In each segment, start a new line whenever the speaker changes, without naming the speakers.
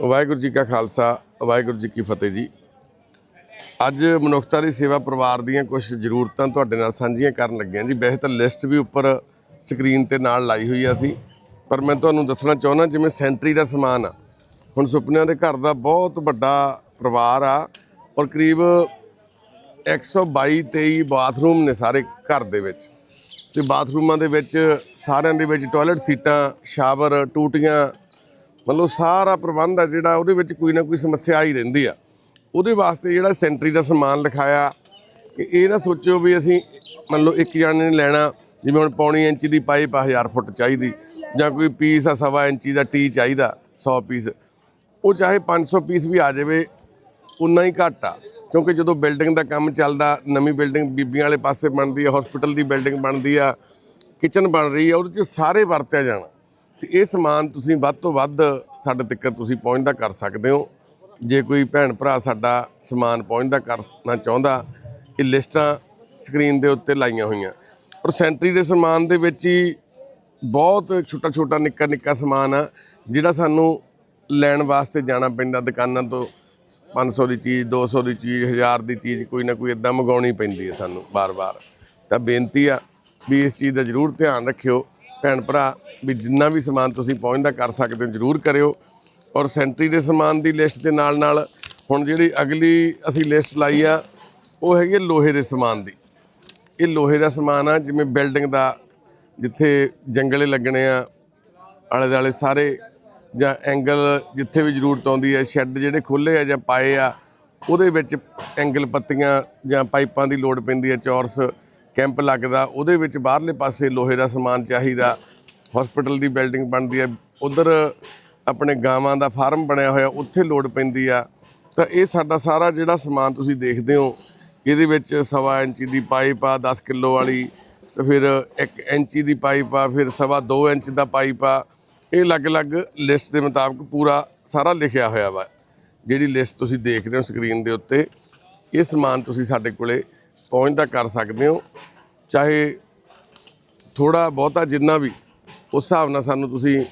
ਵਾਹਿਗੁਰੂ ਜੀ ਕਾ ਖਾਲਸਾ, ਵਾਹਿਗੁਰੂ ਜੀ ਕੀ ਫਤਿਹ ਜੀ। ਅੱਜ ਮਨੁੱਖਤਾ ਦੀ ਸੇਵਾ ਪਰਿਵਾਰ ਦੀਆਂ ਕੁਝ ਜ਼ਰੂਰਤਾਂ ਤੁਹਾਡੇ ਨਾਲ ਸਾਂਝੀਆਂ ਕਰਨ ਲੱਗਿਆ ਜੀ। ਵੈਸੇ ਤਾਂ ਲਿਸਟ ਵੀ ਉੱਪਰ ਸਕਰੀਨ ਤੇ ਨਾਲ ਲਾਈ ਹੋਈ ਆ ਸੀ ਪਰ ਮੈਂ ਤੁਹਾਨੂੰ ਦੱਸਣਾ ਚਾਹੁੰਦਾ, ਜਿਵੇਂ ਸੈਂਟਰੀ ਦਾ ਸਮਾਨ ਆ, ਹੁਣ ਸੁਪਨਿਆਂ ਦੇ ਘਰ ਦਾ ਬਹੁਤ ਵੱਡਾ ਪਰਿਵਾਰ ਆ ਔਰ ਕਰੀਬ 122 23 ਬਾਥਰੂਮ ਨੇ ਸਾਰੇ ਘਰ ਦੇ ਵਿੱਚ। ਤੇ ਬਾਥਰੂਮਾਂ ਦੇ ਵਿੱਚ ਸਾਰਿਆਂ ਦੇ ਵਿੱਚ ਟਾਇਲਟ ਸੀਟਾਂ ਸ਼ਾਵਰ ਟੂਟੀਆਂ ਮਤਲਬ ਸਾਰਾ ਪ੍ਰਬੰਧ ਆ ਜਿਹੜਾ ਉਹਦੇ ਵਿੱਚ ਕੋਈ ਨਾ ਕੋਈ ਸਮੱਸਿਆ ਆਈ ਰਹਿੰਦੀ ਆ। ਉਹਦੇ ਵਾਸਤੇ ਜਿਹੜਾ ਸੈਂਟਰੀ ਦਾ ਸਮਾਨ ਲਿਖਾਇਆ, ਕਿ ਇਹ ਨਾ ਸੋਚਿਓ ਵੀ ਅਸੀਂ ਮੰਨ ਲਓ ਇੱਕ ਜਾਣੇ ਨੇ ਲੈਣਾ, ਜਿਵੇਂ ਹੁਣ ਪੌਣੀ ਇੰਚ ਦੀ ਪਾਈਪ ਆ 1000 ਫੁੱਟ ਚਾਹੀਦੀ, ਜਾਂ ਕੋਈ ਪੀਸ ਆ ਸਵਾ ਇੰਚੀ ਦਾ ਟੀ ਚਾਹੀਦਾ 100 ਪੀਸ। ਉਹ ਚਾਹੇ 500 ਪੀਸ ਵੀ ਆ ਜਾਵੇ, ਉਨਾ ਹੀ ਘੱਟ ਆ। ਕਿਉਂਕਿ ਜਦੋਂ ਬਿਲਡਿੰਗ ਦਾ ਕੰਮ ਚੱਲਦਾ, ਨਵੀਂ ਬਿਲਡਿੰਗ ਬੀਬੀਆਂ ਵਾਲੇ ਪਾਸੇ ਬਣਦੀ ਆ ਹਸਪੀਟਲ ਦੀ ਬਿਲਡਿੰਗ ਬਣਦੀ ਆ ਕਿਚਨ ਬਣ ਰਹੀ ਆ, ਉਹਦੇ 'ਚ ਸਾਰੇ ਵਰਤਿਆ ਜਾਣਾ। ਤੇ ਇਹ ਸਮਾਨ ਤੁਸੀਂ ਵੱਧ ਤੋਂ ਵੱਧ ਸਾਡੇ ਤੱਕ ਤੁਸੀਂ ਪਹੁੰਚਦਾ ਕਰ ਸਕਦੇ ਹੋ। ਜੇ ਕੋਈ ਭੈਣ ਭਰਾ ਸਾਡਾ ਸਮਾਨ ਪਹੁੰਚਦਾ ਕਰਨਾ ਚਾਹੁੰਦਾ, ਇਹ ਲਿਸਟਾਂ ਸਕਰੀਨ ਦੇ ਉੱਤੇ ਲਾਈਆਂ ਹੋਈਆਂ। ਔਰ ਸੈਂਟਰੀ ਦੇ ਸਮਾਨ ਦੇ ਵਿੱਚ ਹੀ ਬਹੁਤ ਛੋਟਾ ਛੋਟਾ ਨਿੱਕਾ ਨਿੱਕਾ ਸਮਾਨ ਆ, ਜਿਹੜਾ ਸਾਨੂੰ ਲੈਣ ਵਾਸਤੇ ਜਾਣਾ ਪੈਂਦਾ, ਦੁਕਾਨਾਂ ਤੋਂ 500 ਦੀ ਚੀਜ਼ 200 ਦੀ ਚੀਜ਼ 1000 ਦੀ ਚੀਜ਼, ਕੋਈ ਨਾ ਕੋਈ ਇਦਾਂ ਮੰਗਾਉਣੀ ਪੈਂਦੀ ਹੈ ਸਾਨੂੰ ਬਾਰ-ਬਾਰ ਤਾਂ ਬੇਨਤੀ ਆ ਵੀ ਇਸ ਚੀਜ਼ ਦਾ ਜ਼ਰੂਰ ਧਿਆਨ ਰੱਖਿਓ। ਭੈਣ ਭਰਾ, ਵੀ ਜਿੰਨਾ ਵੀ ਸਮਾਨ ਤੁਸੀਂ ਪਹੁੰਚਦਾ ਕਰ ਸਕਦੇ ਹੋ, ਜ਼ਰੂਰ ਕਰਿਓ। ਔਰ ਸੈਂਟਰੀ ਦੇ ਸਮਾਨ ਦੀ ਲਿਸਟ ਦੇ ਨਾਲ ਨਾਲ ਹੁਣ ਜਿਹੜੀ ਅਗਲੀ ਅਸੀਂ ਲਿਸਟ ਲਾਈ ਆ, ਉਹ ਹੈਗੀ ਹੈ ਲੋਹੇ ਦੇ ਸਮਾਨ ਦੀ। ਇਹ ਲੋਹੇ ਦਾ ਸਮਾਨ ਆ, ਜਿਵੇਂ ਬਿਲਡਿੰਗ ਦਾ, ਜਿੱਥੇ ਜੰਗਲੇ ਲੱਗਣੇ ਆ ਆਲੇ ਦੁਆਲੇ ਸਾਰੇ, ਜਾਂ ਐਂਗਲ ਜਿੱਥੇ ਵੀ ਜ਼ਰੂਰਤ ਆਉਂਦੀ ਹੈ ਸ਼ੈੱਡ ਜਿਹੜੇ ਖੁੱਲੇ ਆ ਜਾਂ ਪਾਏ ਆ, ਉਹਦੇ ਵਿੱਚ ਐਂਗਲ ਪੱਤੀਆਂ ਜਾਂ ਪਾਈਪਾਂ ਦੀ ਲੋੜ ਪੈਂਦੀ ਹੈ ਚੌਰਸ। ਕੈਂਪ ਲੱਗਦਾ, ਉਹਦੇ ਵਿੱਚ ਬਾਹਰਲੇ ਪਾਸੇ ਲੋਹੇ ਦਾ ਸਮਾਨ ਚਾਹੀਦਾ ਹਸਪੀਟਲ ਦੀ ਬਿਲਡਿੰਗ ਬਣਦੀ ਹੈ, ਉਧਰ ਆਪਣੇ ਗਾਵਾਂ ਦਾ ਫਾਰਮ ਬਣਿਆ ਹੋਇਆ, ਉੱਥੇ ਲੋੜ ਪੈਂਦੀ ਆ। ਤਾਂ ਇਹ ਸਾਡਾ ਸਾਰਾ ਜਿਹੜਾ ਸਮਾਨ ਤੁਸੀਂ ਦੇਖਦੇ ਹੋ, ਇਹਦੇ ਵਿੱਚ ਸਵਾ ਇੰਚੀ ਦੀ ਪਾਈਪ ਆ 10 ਕਿਲੋ ਵਾਲੀ, ਸ- ਫਿਰ 1 ਇੰਚੀ ਦੀ ਪਾਈਪ ਆ, ਫਿਰ ਸਵਾ 2 ਇੰਚ ਦਾ ਪਾਈਪ ਆ। ਇਹ ਅਲੱਗ-ਅਲੱਗ ਲਿਸਟ ਦੇ ਮੁਤਾਬਕ ਪੂਰਾ ਸਾਰਾ ਲਿਖਿਆ ਹੋਇਆ ਵਾ, ਜਿਹੜੀ ਲਿਸਟ ਤੁਸੀਂ ਦੇਖ ਰਹੇ ਹੋ ਸਕਰੀਨ ਦੇ ਉੱਤੇ, ਇਹ ਸਮਾਨ ਤੁਸੀਂ ਸਾਡੇ ਕੋਲੇ ਪਹੁੰਚਦਾ ਕਰ ਸਕਦੇ ਹੋ। ਚਾਹੇ ਥੋੜਾ ਬਹੁਤਾ ਜਿੰਨਾ ਵੀ, ਉਸ ਹਿਸਾਬ ਨਾਲ ਸਾਨੂੰ ਤੁਸੀਂ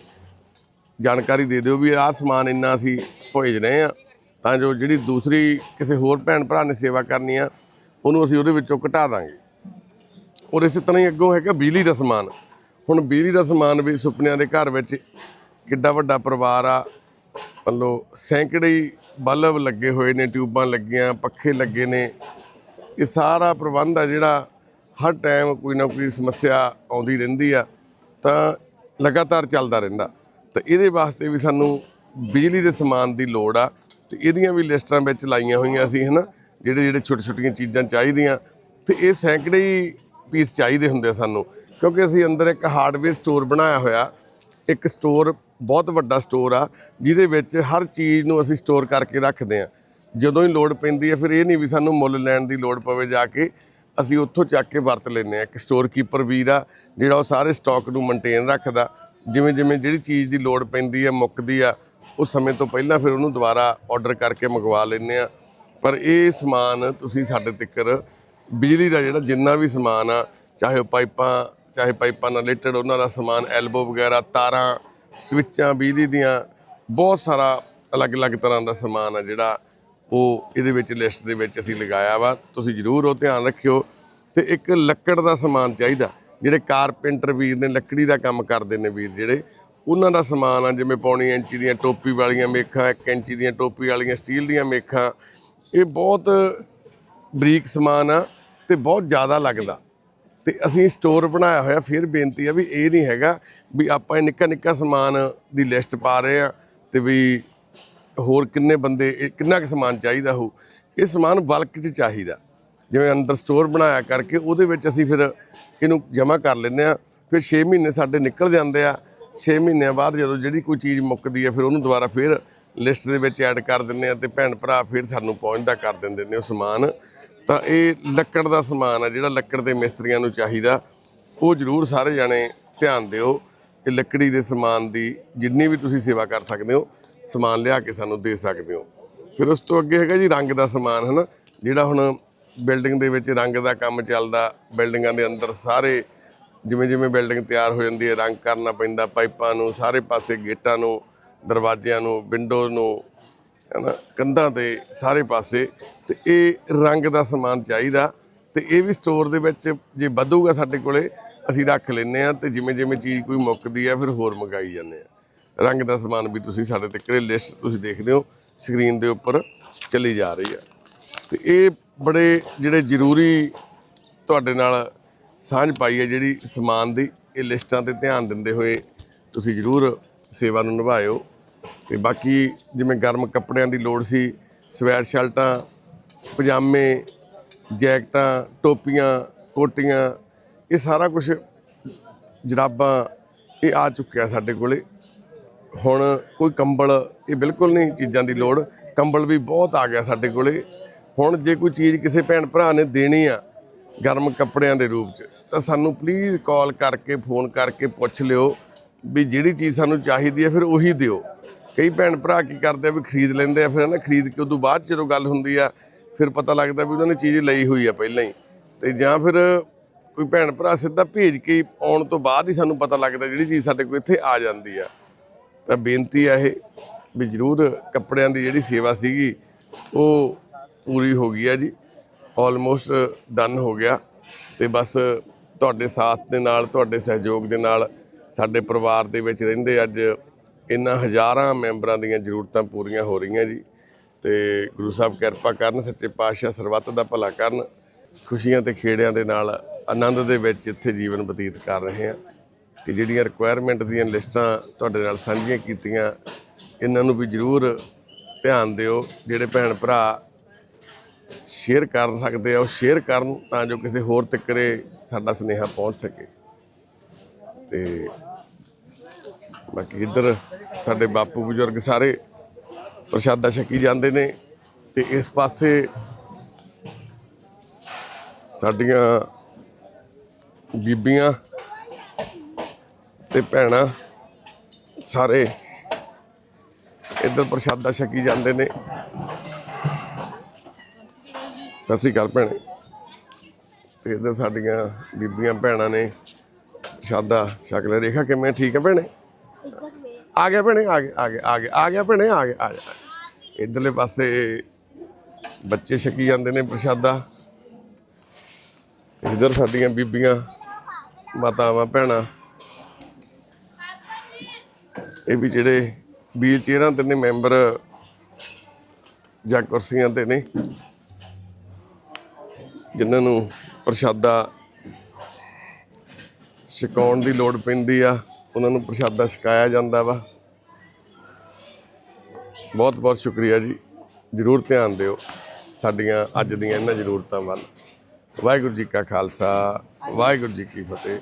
ਜਾਣਕਾਰੀ ਦੇ ਦਿਓ ਵੀ ਆਹ ਸਮਾਨ ਇੰਨਾ ਅਸੀਂ ਭੇਜ ਰਹੇ ਆ ਤਾਂ ਜੋ ਜਿਹੜੀ ਦੂਸਰੀ ਕਿਸੇ ਹੋਰ ਭੈਣ ਭਰਾ ਨੇ ਸੇਵਾ ਕਰਨੀ ਆ, ਉਹਨੂੰ ਅਸੀਂ ਉਹਦੇ ਵਿੱਚੋਂ ਘਟਾ ਦਾਂਗੇ। ਔਰ ਇਸੇ ਤਰ੍ਹਾਂ ਹੀ ਅੱਗੋਂ ਹੈਗਾ ਬਿਜਲੀ ਦਾ ਸਮਾਨ। ਹੁਣ ਬਿਜਲੀ ਦਾ ਸਮਾਨ ਵੀ ਸੁਪਨਿਆਂ ਦੇ ਘਰ ਵਿੱਚ ਕਿੱਡਾ ਵੱਡਾ ਪਰਿਵਾਰ ਆ। ਮੱਲੋ ਸੈਂਕੜੇ ਬਲਬ ਲੱਗੇ ਹੋਏ ਨੇ, ਟਿਊਬਾਂ ਲੱਗੀਆਂ, ਪੱਖੇ ਲੱਗੇ ਨੇ। ਇਹ ਸਾਰਾ ਪ੍ਰਬੰਧ ਆ ਜਿਹੜਾ ਹਰ ਟਾਈਮ ਕੋਈ ਨਾ ਕੋਈ ਸਮੱਸਿਆ ਆਉਂਦੀ ਰਹਿੰਦੀ ਆ, ਤਾਂ ਲਗਾਤਾਰ ਚੱਲਦਾ ਰਹਿੰਦਾ। ਤਾਂ ਇਹਦੇ ਵਾਸਤੇ ਵੀ ਸਾਨੂੰ ਬਿਜਲੀ ਦੇ ਸਮਾਨ ਦੀ ਲੋੜ ਆ, ਤੇ ਇਹਦੀਆਂ ਵੀ ਲਿਸਟਾਂ ਵਿੱਚ ਲਾਈਆਂ ਹੋਈਆਂ ਸੀ, ਹਨਾ, ਜਿਹੜੇ ਜਿਹੜੇ ਛੋਟੇ ਛੋਟੀਆਂ ਚੀਜ਼ਾਂ ਚਾਹੀਦੀਆਂ। ਤੇ ਇਹ ਸੈਂਕੜੇ ਹੀ ਪੀਸ ਚਾਹੀਦੇ ਹੁੰਦੇ ਆ ਸਾਨੂੰ, ਕਿਉਂਕਿ ਅਸੀਂ ਅੰਦਰ ਇੱਕ ਹਾਰਡਵੇਅਰ ਸਟੋਰ ਬਣਾਇਆ ਹੋਇਆ। ਇੱਕ ਸਟੋਰ ਬਹੁਤ ਵੱਡਾ ਸਟੋਰ ਆ, ਜਿਹਦੇ ਵਿੱਚ ਹਰ ਚੀਜ਼ ਨੂੰ ਅਸੀਂ ਸਟੋਰ ਕਰਕੇ ਰੱਖਦੇ ਆ। ਜਦੋਂ ਹੀ ਲੋੜ ਪੈਂਦੀ ਹੈ, ਫਿਰ ਇਹ ਨਹੀਂ ਵੀ ਸਾਨੂੰ ਮੁੱਲ ਲੈਣ ਦੀ ਲੋੜ ਪਵੇ ਜਾ ਕੇ। ਅਸੀਂ ਉੱਥੋਂ ਚੱਕ ਕੇ ਵਰਤ ਲੈਂਦੇ ਆ ਇੱਕ ਸਟੋਰ ਕੀਪਰ ਵੀਰ ਆ, ਜਿਹੜਾ ਉਹ ਸਾਰੇ ਸਟਾਕ ਨੂੰ ਮੇਨਟੇਨ ਰੱਖਦਾ। ਜਿਵੇਂ ਜਿਵੇਂ ਜਿਹੜੀ ਚੀਜ਼ ਦੀ ਲੋੜ ਪੈਂਦੀ ਹੈ, ਮੁੱਕਦੀ ਆ ਉਹ ਸਮੇਂ ਤੋਂ ਪਹਿਲਾਂ ਫਿਰ ਉਹਨੂੰ ਦੁਬਾਰਾ ਆਰਡਰ ਕਰਕੇ ਮੰਗਵਾ ਲੈਂਦੇ ਆ ਪਰ ਇਹ ਸਮਾਨ ਤੁਸੀਂ ਸਾਡੇ ਤੱਕ ਬਿਜਲੀ ਦਾ ਜਿਹੜਾ ਜਿੰਨਾ ਵੀ ਸਮਾਨ ਆ, ਚਾਹੇ ਉਹ ਪਾਈਪਾਂ, ਚਾਹੇ ਪਾਈਪਾਂ ਨਾਲ ਰਿਲੇਟਡ ਉਹਨਾਂ ਦਾ ਸਮਾਨ ਐਲਬੋ ਵਗੈਰਾ, ਤਾਰਾਂ ਸਵਿੱਚਾਂ ਬਿਜਲੀ ਦੀਆਂ, ਬਹੁਤ ਸਾਰਾ ਅਲੱਗ-ਅਲੱਗ ਤਰ੍ਹਾਂ ਦਾ ਸਮਾਨ ਆ ਜਿਹੜਾ ਉਹ ਇਹਦੇ ਵਿੱਚ ਲਿਸਟ ਦੇ ਵਿੱਚ ਅਸੀਂ ਲਗਾਇਆ ਵਾ, ਤੁਸੀਂ ਜ਼ਰੂਰ ਉਹ ਧਿਆਨ ਰੱਖਿਓ। ਤੇ ਇੱਕ ਲੱਕੜ ਦਾ ਸਮਾਨ ਚਾਹੀਦਾ, ਜਿਹੜੇ ਕਾਰਪੈਂਟਰ ਵੀਰ ਨੇ, ਲੱਕੜੀ ਦਾ ਕੰਮ ਕਰਦੇ ਨੇ ਵੀਰ ਜਿਹੜੇ, ਉਹਨਾਂ ਦਾ ਸਮਾਨ ਆ, ਜਿਵੇਂ ਪੌਣੀ ਇੰਚੀ ਦੀਆਂ ਟੋਪੀ ਵਾਲੀਆਂ ਮੇਖਾਂ 1 ਇੰਚੀ ਦੀਆਂ ਟੋਪੀ ਵਾਲੀਆਂ ਸਟੀਲ ਦੀਆਂ ਮੇਖਾਂ, ਇਹ ਬਹੁਤ ਬਰੀਕ ਸਮਾਨ ਆ ਤੇ ਬਹੁਤ ਜ਼ਿਆਦਾ ਲੱਗਦਾ। ਤੇ ਅਸੀਂ ਸਟੋਰ ਬਣਾਇਆ ਹੋਇਆ, ਫਿਰ ਬੇਨਤੀ ਆ ਵੀ ਇਹ ਨਹੀਂ ਹੈਗਾ ਵੀ ਆਪਾਂ ਇਹ ਨਿੱਕਾ ਨਿੱਕਾ ਸਮਾਨ ਦੀ ਲਿਸਟ ਪਾ ਰਹੇ ਆ ਤੇ ਵੀ ਹੋਰ ਕਿੰਨੇ ਬੰਦੇ, ਇਹ ਕਿੰਨਾ ਕੁ ਸਮਾਨ ਚਾਹੀਦਾ ਹੋ ਇਹ ਸਮਾਨ ਬਲਕ 'ਚ ਚਾਹੀਦਾ। ਜਿਵੇਂ ਅੰਦਰ ਸਟੋਰ ਬਣਾਇਆ ਕਰਕੇ ਉਹਦੇ ਵਿੱਚ ਅਸੀਂ ਫਿਰ ਇਹਨੂੰ ਜਮ੍ਹਾਂ ਕਰ ਲੈਂਦੇ ਆ ਫਿਰ 6 ਮਹੀਨੇ ਸਾਡੇ ਨਿਕਲ ਜਾਂਦੇ ਆ। 6 ਮਹੀਨਿਆਂ ਬਾਅਦ ਜਦੋਂ ਜਿਹੜੀ ਕੋਈ ਚੀਜ਼ ਮੁੱਕਦੀ ਹੈ, ਫਿਰ ਉਹਨੂੰ ਦੁਬਾਰਾ ਫਿਰ ਲਿਸਟ ਦੇ ਵਿੱਚ ਐਡ ਕਰ ਦਿੰਦੇ ਆ ਤੇ ਭੈਣ ਭਰਾ ਫਿਰ ਸਾਨੂੰ ਪਹੁੰਚਦਾ ਕਰ ਦਿੰਦੇ ਨੇ ਉਹ ਸਮਾਨ। ਤਾਂ ਇਹ ਲੱਕੜ ਦਾ ਸਮਾਨ ਆ, ਜਿਹੜਾ ਲੱਕੜ ਦੇ ਮਿਸਤਰੀਆਂ ਨੂੰ ਚਾਹੀਦਾ। ਉਹ ਜ਼ਰੂਰ ਸਾਰੇ ਜਾਣੇ ਧਿਆਨ ਦਿਓ। ਇਹ ਲੱਕੜੀ ਦੇ ਸਮਾਨ ਦੀ ਜਿੰਨੀ ਵੀ ਤੁਸੀਂ ਸੇਵਾ ਕਰ ਸਕਦੇ ਹੋ ਸਮਾਨ ਲਿਆ ਕੇ ਸਾਨੂੰ ਦੇ ਸਕਦੇ ਹੋ। ਫਿਰ ਉਸ ਤੋਂ ਅੱਗੇ ਹੈਗਾ ਜੀ ਰੰਗ ਦਾ ਸਮਾਨ, ਹਨਾ? ਜਿਹੜਾ ਹੁਣ ਬਿਲਡਿੰਗ ਦੇ ਵਿੱਚ ਰੰਗ ਦਾ ਕੰਮ ਚੱਲਦਾ, ਬਿਲਡਿੰਗਾਂ ਦੇ ਅੰਦਰ ਸਾਰੇ ਜਿਵੇਂ ਜਿਵੇਂ ਬਿਲਡਿੰਗ ਤਿਆਰ ਹੋ ਜਾਂਦੀ ਹੈ, ਰੰਗ ਕਰਨਾ ਪੈਂਦਾ, ਪਾਈਪਾਂ ਨੂੰ, ਸਾਰੇ ਪਾਸੇ ਗੇਟਾਂ ਨੂੰ, ਦਰਵਾਜ਼ਿਆਂ ਨੂੰ ਵਿੰਡੋ ਨੂੰ, ਹਨਾ? ਕੰਧਾਂ ਤੇ ਸਾਰੇ ਪਾਸੇ। ਤੇ ਇਹ ਰੰਗ ਦਾ ਸਮਾਨ ਚਾਹੀਦਾ। ਤੇ ਇਹ ਵੀ ਸਟੋਰ ਦੇ ਵਿੱਚ ਜੇ ਵਧੂਗਾ ਸਾਡੇ ਕੋਲੇ, ਅਸੀਂ ਰੱਖ ਲੈਨੇ ਆ ਤੇ ਜਿਵੇਂ ਜਿਵੇਂ ਚੀਜ਼ ਕੋਈ ਮੁੱਕਦੀ ਆ ਫਿਰ ਹੋਰ ਮੰਗਾਈ ਜਾਂਦੇ ਆ ਰੰਗ ਦਾ ਸਮਾਨ ਵੀ ਤੁਸੀਂ ਸਾਡੇ ਤੇ ਕਰੇ ਲਿਸਟ ਤੁਸੀਂ ਦੇਖਦੇ ਹੋ ਸਕਰੀਨ ਦੇ ਉੱਪਰ ਚੱਲੀ ਜਾ ਰਹੀ ਆ ਤੇ ਇਹ ਬੜੇ ਜਿਹੜੇ ਜ਼ਰੂਰੀ ਤੁਹਾਡੇ ਨਾਲ ਸਾਂਝ ਪਾਈ ਹੈ ਜਿਹੜੀ ਸਮਾਨ ਦੀ, ਇਹ ਲਿਸਟਾਂ ਤੇ ਧਿਆਨ ਦਿੰਦੇ ਹੋਏ ਤੁਸੀਂ ਜ਼ਰੂਰ ਸੇਵਾ ਨੂੰ ਨਿਭਾਇਓ। ਤੇ ਬਾਕੀ ਜਿਵੇਂ ਗਰਮ ਕੱਪੜਿਆਂ ਦੀ ਲੋੜ ਸੀ, ਸਵੈਟ ਸ਼ਰਟਾਂ, ਪਜਾਮੇ, ਜੈਕਟਾਂ, ਟੋਪੀਆਂ, ਕੋਟੀਆਂ, ਇਹ ਸਾਰਾ ਕੁਝ ਜਰਾਬਾਂ, ਇਹ ਆ ਚੁੱਕਿਆ ਸਾਡੇ ਕੋਲੇ। ਹੁਣ ਕੋਈ ਕੰਬਲ, ਇਹ ਬਿਲਕੁਲ ਨਹੀਂ ਚੀਜ਼ਾਂ ਦੀ ਲੋੜ। ਕੰਬਲ ਵੀ ਬਹੁਤ ਆ ਗਿਆ ਸਾਡੇ ਕੋਲੇ। ਹੁਣ ਜੇ ਕੋਈ ਚੀਜ਼ ਕਿਸੇ ਭੈਣ ਭਰਾ ਨੇ ਦੇਣੀ ਆ ਗਰਮ ਕੱਪੜਿਆਂ ਦੇ ਰੂਪ 'ਚ, ਤਾਂ ਸਾਨੂੰ ਪਲੀਜ਼ ਕਾਲ ਕਰਕੇ ਫੋਨ ਕਰਕੇ ਪੁੱਛ ਲਿਓ ਵੀ ਜਿਹੜੀ ਚੀਜ਼ ਸਾਨੂੰ ਚਾਹੀਦੀ ਹੈ ਫਿਰ ਉਹੀ ਦਿਓ। ਕਈ ਭੈਣ ਭਰਾ ਕੀ ਕਰਦੇ ਆ ਵੀ ਖਰੀਦ ਲੈਂਦੇ ਆ, ਫਿਰ ਨਾ ਖਰੀਦ ਕੇ ਉਦੋਂ ਬਾਅਦ 'ਚ ਜਦੋਂ ਗੱਲ ਹੁੰਦੀ ਆ, ਫਿਰ ਪਤਾ ਲੱਗਦਾ ਵੀ ਉਹਨਾਂ ਨੇ ਚੀਜ਼ ਲਈ ਹੋਈ ਆ ਪਹਿਲਾਂ ਹੀ। ਤੇ ਜਾਂ ਫਿਰ ਕੋਈ ਭੈਣ ਭਰਾ ਸਿੱਧਾ ਭੇਜ ਕੇ ਆਉਣ ਤੋਂ ਬਾਅਦ ਹੀ ਸਾਨੂੰ ਪਤਾ ਲੱਗਦਾ ਜਿਹੜੀ ਚੀਜ਼ ਸਾਡੇ ਕੋਲ ਇੱਥੇ ਆ ਜਾਂਦੀ ਆ। ਤਾਂ ਬੇਨਤੀ ਹੈ ਇਹ ਵੀ ਜਰੂਰ ਕੱਪੜਿਆਂ ਦੀ ਜਿਹੜੀ ਸੇਵਾ ਸੀਗੀ, ਉਹ ਪੂਰੀ ਹੋ ਗਈ ਹੈ ਜੀ। ਆਲਮੋਸਟ ਡਨ ਹੋ ਗਿਆ। ਤੇ ਬਸ ਤੁਹਾਡੇ ਸਾਥ ਦੇ ਨਾਲ, ਤੁਹਾਡੇ ਸਹਿਯੋਗ ਦੇ ਨਾਲ ਸਾਡੇ ਪਰਿਵਾਰ ਦੇ ਵਿੱਚ ਰਹਿੰਦੇ ਅੱਜ ਇਹਨਾਂ ਹਜ਼ਾਰਾਂ ਮੈਂਬਰਾਂ ਦੀਆਂ ਜ਼ਰੂਰਤਾਂ ਪੂਰੀਆਂ ਹੋ ਰਹੀਆਂ ਜੀ। ਤੇ ਗੁਰੂ ਸਾਹਿਬ ਕਿਰਪਾ ਕਰਨ, ਸੱਚੇ ਪਾਤਸ਼ਾਹ ਸਰਬੱਤ ਦਾ ਭਲਾ ਕਰਨ, ਖੁਸ਼ੀਆਂ ਤੇ ਖੇੜਿਆਂ ਦੇ ਨਾਲ ਆਨੰਦ ਦੇ ਵਿੱਚ ਇੱਥੇ ਜੀਵਨ ਬਤੀਤ ਕਰ ਰਹੇ ਹਾਂ ਤੇ ਜਿਹੜੀਆਂ ਰਿਕੁਆਇਰਮੈਂਟ ਦੀਆਂ ਲਿਸਟਾਂ ਤੁਹਾਡੇ ਨਾਲ ਸਾਂਝੀਆਂ ਕੀਤੀਆਂ, ਇਹਨਾਂ ਨੂੰ ਵੀ ਜ਼ਰੂਰ ਧਿਆਨ ਦਿਓ। ਜਿਹੜੇ ਭੈਣ ਭਰਾ ਸ਼ੇਅਰ ਕਰ ਸਕਦੇ ਆ, ਉਹ ਸ਼ੇਅਰ ਕਰਨ ਤਾਂ ਜੋ ਕਿਸੇ ਹੋਰ ਤੱਕਰੇ ਸਾਡਾ ਸੁਨੇਹਾ ਪਹੁੰਚ ਸਕੇ। ਤੇ ਬਾਕੀ ਇੱਧਰ ਸਾਡੇ ਬਾਪੂ ਬਜ਼ੁਰਗ ਸਾਰੇ ਪ੍ਰਸ਼ਾਦਾ ਛਕੀ ਜਾਂਦੇ ਨੇ ਤੇ ਇਸ ਪਾਸੇ ਸਾਡੀਆਂ ਬੀਬੀਆਂ ਤੇ ਭੈਣਾਂ, ਸਾਰੇ ਇੱਧਰ ਪ੍ਰਸ਼ਾਦਾ ਛਕੀ ਜਾਂਦੇ ਨੇ। ਸਤਿ ਸ਼੍ਰੀ ਅਕਾਲ ਭੈਣੇ। ਤੇ ਇੱਧਰ ਸਾਡੀਆਂ ਬੀਬੀਆਂ ਭੈਣਾਂ ਨੇ ਪ੍ਰਸ਼ਾਦਾ ਛਕ ਲਿਆ। ਰੇਖਾ, ਕਿਵੇਂ? ਠੀਕ ਹੈ ਭੈਣੇ? ਆ ਗਿਆ ਭੈਣੇ, ਆ ਗਿਆ ਆ ਗਿਆ ਆ ਗਿਆ ਆ ਗਿਆ ਭੈਣੇ, ਆ ਗਿਆ ਆ ਗਿਆ। ਇਧਰਲੇ ਪਾਸੇ ਬੱਚੇ ਛਕੀ ਜਾਂਦੇ ਨੇ ਪ੍ਰਸ਼ਾਦਾ। ਇਧਰ ਸਾਡੀਆਂ ਬੀਬੀਆਂ, ਮਾਤਾਵਾਂ, ਭੈਣਾਂ। ਇਹ ਵੀ ਜਿਹੜੇ ਵੀਲ ਚੇਅਰਾਂ ਤੇ ਨੇ ਮੈਂਬਰ ਜਾਂ ਕੁਰਸੀਆਂ ਤੇ ਨੇ, ਜਿਨ੍ਹਾਂ ਨੂੰ ਪ੍ਰਸ਼ਾਦਾ ਛਕਾਉਣ ਦੀ ਲੋੜ ਪੈਂਦੀ ਆ, ਉਹਨਾਂ ਨੂੰ ਪ੍ਰਸ਼ਾਦਾ ਛਕਾਇਆ ਜਾਂਦਾ ਵਾ। ਬਹੁਤ ਬਹੁਤ ਸ਼ੁਕਰੀਆ ਜੀ। ਜਰੂਰ ਧਿਆਨ ਦਿਓ ਸਾਡੀਆਂ ਅੱਜ ਦੀਆਂ ਇਹਨਾਂ ਜ਼ਰੂਰਤਾਂ ਵੱਲ। ਵਾਹਿਗੁਰੂ ਜੀ ਕਾ ਖਾਲਸਾ, ਵਾਹਿਗੁਰੂ ਜੀ ਕੀ ਫਤਿਹ।